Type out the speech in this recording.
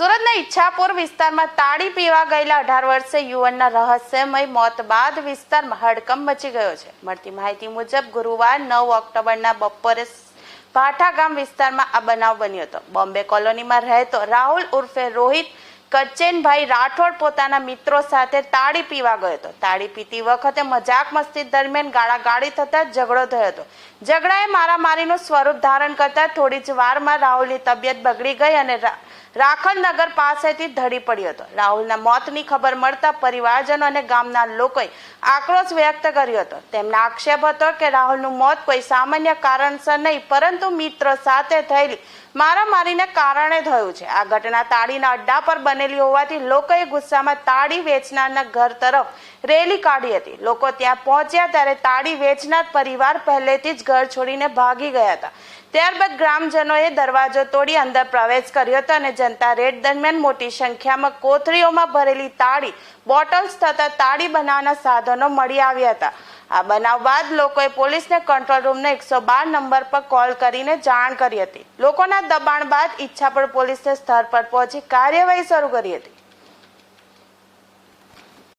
રાધનપુર વિસ્તારમાં તાળી પીવા ગયેલા અઢાર વર્ષે યુવાનના રહસ્યમય મોત બાદ વિસ્તારમાં હડકંપ મચી ગયો છે. મળતી માહિતી મુજબ ગુરુવાર નવ ઓક્ટોબરના બપોરે ભાઠા ગામ વિસ્તારમાં આ બનાવ બન્યો હતો. બોમ્બે કોલોનીમાં રહેતો રાહુલ ઉર્ફે રોહિત કચ્ચેનભાઈ રાઠોડ પોતાના મિત્રો સાથે તાળી પીવા ગયો હતો. તાળી પીતી વખતે મજાક મસ્તી દરમિયાન ગાળાગાળી થતા ઝઘડો થયો હતો. ઝઘડાએ મારામારીનું સ્વરૂપ ધારણ કરતા થોડી જ વારમાં રાહુલની તબિયત બગડી ગઈ અને રાખણનગર પાસેથી ધડી પડ્યો હતો. રાહુલના મોતની ખબર મળતા પરિવારજનો અને ગામના લોકોએ આક્રોશ વ્યક્ત કર્યો હતો. તેમનો આક્ષેપ હતો કે રાહુલનું મોત કોઈ સામાન્ય કારણસર નહીં, પરંતુ મિત્રો સાથે થયેલી મારામારીને કારણે થયું છે. આ ઘટના તાળીના અડ્ડા પર બનેલી હોવાથી લોકોએ ગુસ્સામાં તાળી વેચનારના ઘર તરફ રેલી કાઢી હતી. લોકો ત્યાં પહોંચ્યા ત્યારે તાળી વેચનાર પરિવાર પહેલેથી જ ઘર છોડીને ભાગી ગયા હતા. ત્યારબાદ ગ્રામજનોએ દરવાજો તોડી અંદર પ્રવેશ કર્યો હતો અને જનતા રેડ દરમિયાન મોટી સંખ્યામાં કોથળીઓમાં ભરેલી તાળી, બોટલ્સ તથા તાળી બનાવવાના સાધનો મળી આવ્યા હતા. આ બનાવ બાદ લોકોએ પોલીસને કંટ્રોલ રૂમને એકસો બાર નંબર પર કોલ કરીને જાણ કરી હતી. લોકોના દબાણ બાદ ઈચ્છાપુર પોલીસે સ્થળ પર પહોંચી કાર્યવાહી શરૂ કરી હતી.